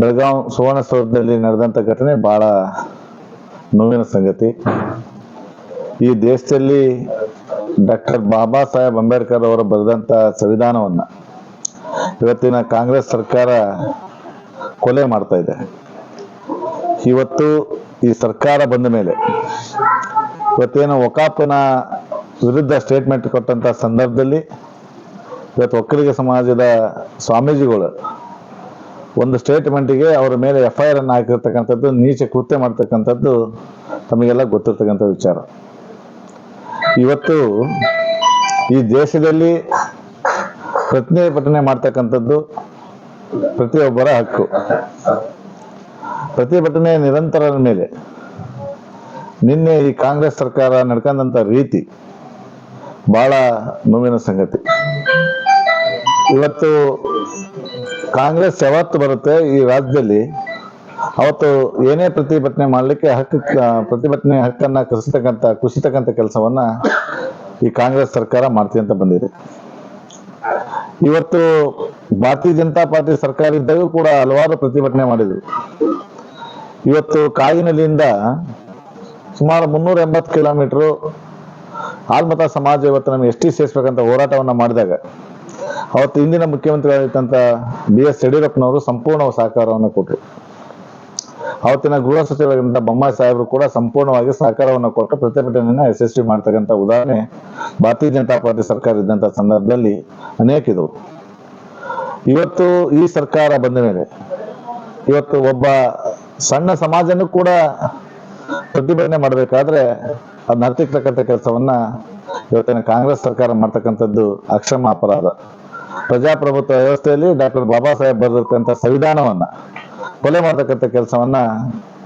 ಬೆಳಗಾವಿ ಸುವರ್ಣಸೌಧದಲ್ಲಿ ನಡೆದಂತ ಘಟನೆ ಬಹಳ ನೋವಿನ ಸಂಗತಿ. ಈ ದೇಶದಲ್ಲಿ ಡಾಕ್ಟರ್ ಬಾಬಾ ಸಾಹೇಬ್ ಅಂಬೇಡ್ಕರ್ ಅವರು ಬರೆದಂತ ಸಂವಿಧಾನವನ್ನ ಇವತ್ತಿನ ಕಾಂಗ್ರೆಸ್ ಸರ್ಕಾರ ಕೊಲೆ ಮಾಡ್ತಾ ಇದೆ. ಇವತ್ತು ಈ ಸರ್ಕಾರ ಬಂದ ಮೇಲೆ ಇವತ್ತೇನು ಒಕಾಪನ ವಿರುದ್ಧ ಸ್ಟೇಟ್ಮೆಂಟ್ ಕೊಟ್ಟಂತ ಸಂದರ್ಭದಲ್ಲಿ ಇವತ್ತು ಒಕ್ಕಲಿಗ ಸಮಾಜದ ಸ್ವಾಮೀಜಿಗಳು ಒಂದು ಸ್ಟೇಟ್ಮೆಂಟಿಗೆ ಅವರ ಮೇಲೆ ಎಫ್ ಐ ಆರ್ ಅನ್ನು ಹಾಕಿರ್ತಕ್ಕಂಥದ್ದು, ನೀಚೆ ಕೃತ್ಯ ಮಾಡ್ತಕ್ಕಂಥದ್ದು ತಮಗೆಲ್ಲ ಗೊತ್ತಿರ್ತಕ್ಕಂಥ ವಿಚಾರ. ಇವತ್ತು ಈ ದೇಶದಲ್ಲಿ ಪ್ರತಿಭಟನೆ ಮಾಡ್ತಕ್ಕಂಥದ್ದು ಪ್ರತಿಯೊಬ್ಬರ ಹಕ್ಕು. ಪ್ರತಿಭಟನೆ ನಿರಂತರದ ಮೇಲೆ ನಿನ್ನೆ ಈ ಕಾಂಗ್ರೆಸ್ ಸರ್ಕಾರ ನಡ್ಕೊಂಡಂತ ರೀತಿ ಬಹಳ ನೋವಿನ ಸಂಗತಿ. ಇವತ್ತು ಕಾಂಗ್ರೆಸ್ ಯಾವತ್ತು ಬರುತ್ತೆ ಈ ರಾಜ್ಯದಲ್ಲಿ? ಅವತ್ತು ಏನೇ ಪ್ರತಿಭಟನೆ ಮಾಡಲಿಕ್ಕೆ ಹಕ್ಕು ಪ್ರತಿಭಟನೆ ಹಕ್ಕನ್ನ ಕಸಿತಕ್ಕಂಥ ಕುಸಿತಕ್ಕಂಥ ಕೆಲಸವನ್ನ ಈ ಕಾಂಗ್ರೆಸ್ ಸರ್ಕಾರ ಮಾಡ್ತಿ ಅಂತ ಬಂದಿದೆ. ಇವತ್ತು ಭಾರತೀಯ ಜನತಾ ಪಾರ್ಟಿ ಸರ್ಕಾರ ಇದ್ದಾಗೂ ಕೂಡ ಹಲವಾರು ಪ್ರತಿಭಟನೆ ಮಾಡಿದ್ರು. ಇವತ್ತು ಕಾಗಿನಲ್ಲಿಂದ ಸುಮಾರು ಮುನ್ನೂರ ಎಂಬತ್ತು ಕಿಲೋಮೀಟರ್ ಆಲ್ಮತ ಸಮಾಜ ಇವತ್ತು ನಮಗೆ ಎಷ್ಟಿ ಸೇರಿಸ್ಬೇಕಂತ ಹೋರಾಟವನ್ನ ಮಾಡಿದಾಗ ಅವತ್ತು ಇಂದಿನ ಮುಖ್ಯಮಂತ್ರಿಗಳಾಗಿದ್ದಂಥ ಬಿ ಎಸ್ ಯಡಿಯೂರಪ್ಪನವರು ಸಂಪೂರ್ಣ ಸಹಕಾರವನ್ನು ಕೊಟ್ಟರು ಅವತ್ತಿನ ಗೃಹ ಸಚಿವರಾಗಿದ್ದಂಥ ಬೊಮ್ಮಾಯಿ ಸಾಹೇಬರು ಕೂಡ ಸಂಪೂರ್ಣವಾಗಿ ಸಹಕಾರವನ್ನು ಕೊಟ್ಟು ಪ್ರತಿಭಟನೆಯನ್ನ ಯಶಸ್ವಿ ಮಾಡ್ತಕ್ಕಂಥ ಉದಾಹರಣೆ ಭಾರತೀಯ ಜನತಾ ಪಾರ್ಟಿ ಸರ್ಕಾರ ಇದ್ದಂಥ ಸಂದರ್ಭದಲ್ಲಿ ಅನೇಕ ಇದ್ದವು. ಇವತ್ತು ಈ ಸರ್ಕಾರ ಬಂದ ಮೇಲೆ, ಇವತ್ತು ಒಬ್ಬ ಸಣ್ಣ ಸಮಾಜನೂ ಕೂಡ ಪ್ರತಿಭಟನೆ ಮಾಡಬೇಕಾದ್ರೆ ಅದನ್ನ ಹತ್ತಿರ್ತಕ್ಕಂಥ ಕೆಲಸವನ್ನ ಇವತ್ತಿನ ಕಾಂಗ್ರೆಸ್ ಸರ್ಕಾರ ಮಾಡ್ತಕ್ಕಂಥದ್ದು ಅಕ್ಷಮ ಅಪರಾಧ. ಪ್ರಜಾಪ್ರಭುತ್ವ ವ್ಯವಸ್ಥೆಯಲ್ಲಿ ಡಾಕ್ಟರ್ ಬಾಬಾ ಸಾಹೇಬ್ ಬರೆದಿರ್ತಕ್ಕಂಥ ಸಂವಿಧಾನವನ್ನ ಕೊಲೆ ಮಾಡ್ತಕ್ಕಂಥ ಕೆಲಸವನ್ನ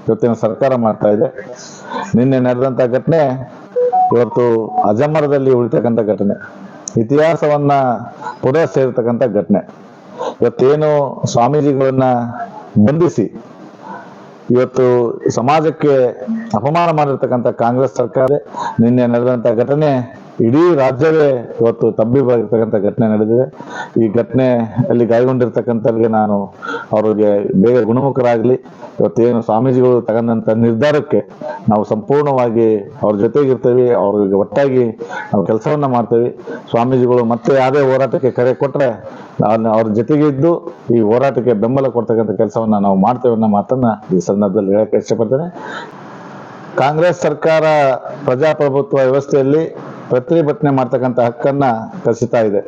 ಇವತ್ತಿನ ಸರ್ಕಾರ ಮಾಡ್ತಾ ಇದೆ. ನಿನ್ನೆ ನಡೆದಂತ ಘಟನೆ ಇವತ್ತು ಅಜಮರದಲ್ಲಿ ಉಳಿತಕ್ಕಂಥ ಘಟನೆ. ಇತಿಹಾಸವನ್ನ ಪುನಃ ಸೇರ್ತಕ್ಕಂಥ ಘಟನೆ. ಇವತ್ತೇನು ಸ್ವಾಮೀಜಿಗಳನ್ನ ಬಂಧಿಸಿ ಇವತ್ತು ಸಮಾಜಕ್ಕೆ ಅಪಮಾನ ಮಾಡಿರ್ತಕ್ಕಂಥ ಕಾಂಗ್ರೆಸ್ ಸರ್ಕಾರ ನಿನ್ನೆ ನಡೆದಂತ ಘಟನೆ ಇಡೀ ರಾಜ್ಯವೇ ಇವತ್ತು ತಬ್ಬಿಬಾಗಿರ್ತಕ್ಕಂಥ ಘಟನೆ ನಡೆದಿದೆ. ಈ ಘಟನೆ ಅಲ್ಲಿ ಗಾಯಗೊಂಡಿರ್ತಕ್ಕಂಥವ್ರಿಗೆ ನಾನು ಅವರಿಗೆ ಬೇಗ ಗುಣಮುಖರಾಗಲಿ. ಇವತ್ತೇನು ಸ್ವಾಮೀಜಿಗಳು ತಗೊಂಡಂತ ನಿರ್ಧಾರಕ್ಕೆ ನಾವು ಸಂಪೂರ್ಣವಾಗಿ ಅವ್ರ ಜೊತೆಗಿರ್ತೇವೆ, ಅವ್ರಿಗೆ ಒಟ್ಟಾಗಿ ನಾವು ಕೆಲಸವನ್ನ ಮಾಡ್ತೇವೆ. ಸ್ವಾಮೀಜಿಗಳು ಮತ್ತೆ ಯಾವುದೇ ಹೋರಾಟಕ್ಕೆ ಕರೆ ನಾನು ಅವ್ರ ಜೊತೆಗೆ ಇದ್ದು ಈ ಹೋರಾಟಕ್ಕೆ ಬೆಂಬಲ ಕೊಡ್ತಕ್ಕಂಥ ಕೆಲಸವನ್ನು ನಾವು ಮಾಡ್ತೇವೆ ಅನ್ನೋ ಮಾತನ್ನ ಈ ಸಂದರ್ಭದಲ್ಲಿ ಹೇಳಕ್ಕೆ ಇಷ್ಟಪಡ್ತೇನೆ. ಕಾಂಗ್ರೆಸ್ ಸರ್ಕಾರ ಪ್ರಜಾಪ್ರಭುತ್ವ ವ್ಯವಸ್ಥೆಯಲ್ಲಿ ಪ್ರತಿಭಟನೆ ಮಾಡ್ತಕ್ಕಂಥ ಹಕ್ಕನ್ನ ಕಸಿತಾ ಇದೆ.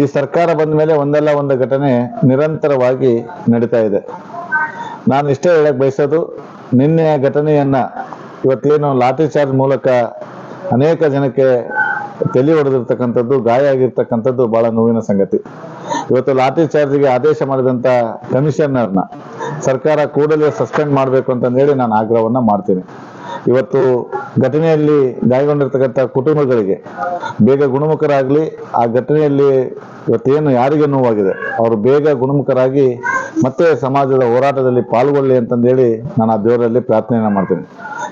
ಈ ಸರ್ಕಾರ ಬಂದ ಮೇಲೆ ಒಂದಲ್ಲ ಒಂದು ಘಟನೆ ನಿರಂತರವಾಗಿ ನಡೀತಾ ಇದೆ. ನಾನು ಇಷ್ಟೇ ಹೇಳಕ್ ಬಯಸೋದು, ನಿನ್ನೆ ಘಟನೆಯನ್ನ ಇವತ್ತೇನು ಲಾಠಿ ಚಾರ್ಜ್ ಮೂಲಕ ಅನೇಕ ಜನಕ್ಕೆ ತಲೆ ಹೊಡೆದಿರ್ತಕ್ಕಂಥದ್ದು ಗಾಯ ಆಗಿರ್ತಕ್ಕಂಥದ್ದು ಬಹಳ ನೋವಿನ ಸಂಗತಿ. ಇವತ್ತು ಲಾಠಿ ಚಾರ್ಜ್ಗೆ ಆದೇಶ ಮಾಡಿದಂತ ಕಮಿಷನರ್ನ ಸರ್ಕಾರ ಕೂಡಲೇ ಸಸ್ಪೆಂಡ್ ಮಾಡಬೇಕು ಅಂತಂದೇಳಿ ನಾನು ಆಗ್ರಹವನ್ನ ಮಾಡ್ತೀನಿ. ಇವತ್ತು ಘಟನೆಯಲ್ಲಿ ಗಾಯಗೊಂಡಿರ್ತಕ್ಕಂಥ ಕುಟುಂಬಗಳಿಗೆ ಬೇಗ ಗುಣಮುಖರಾಗಲಿ, ಆ ಘಟನೆಯಲ್ಲಿ ಇವತ್ತೇನು ಯಾರಿಗೆ ನೋವಾಗಿದೆ? ಅವರು ಬೇಗ ಗುಣಮುಖರಾಗಿ ಮತ್ತೆ ಸಮಾಜದ ಹೋರಾಟದಲ್ಲಿ ಪಾಲ್ಗೊಳ್ಳಿ ಅಂತಂದೇಳಿ ನಾನು ಆ ದೇವರಲ್ಲಿ ಪ್ರಾರ್ಥನೆಯನ್ನ ಮಾಡ್ತೀನಿ.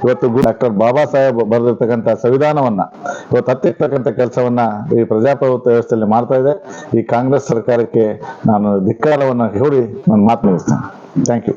ಇವತ್ತು ಡಾಕ್ಟರ್ ಬಾಬಾ ಸಾಹೇಬ್ ಬರೆದಿರ್ತಕ್ಕಂಥ ಸಂವಿಧಾನವನ್ನ, ಇವತ್ತು ಹತ್ತಿರ್ತಕ್ಕಂಥ ಕೆಲಸವನ್ನ ಈ ಪ್ರಜಾಪ್ರಭುತ್ವ ವ್ಯವಸ್ಥೆಯಲ್ಲಿ ಮಾಡ್ತಾ ಇದೆ. ಈ ಕಾಂಗ್ರೆಸ್ ಸರ್ಕಾರಕ್ಕೆ ನಾನು ಧಿಕ್ಕಾರವನ್ನು ಹೇಳಿ ನಾನು ಮಾತು ಮುಗಿಸ್ತೇನೆ. Thank you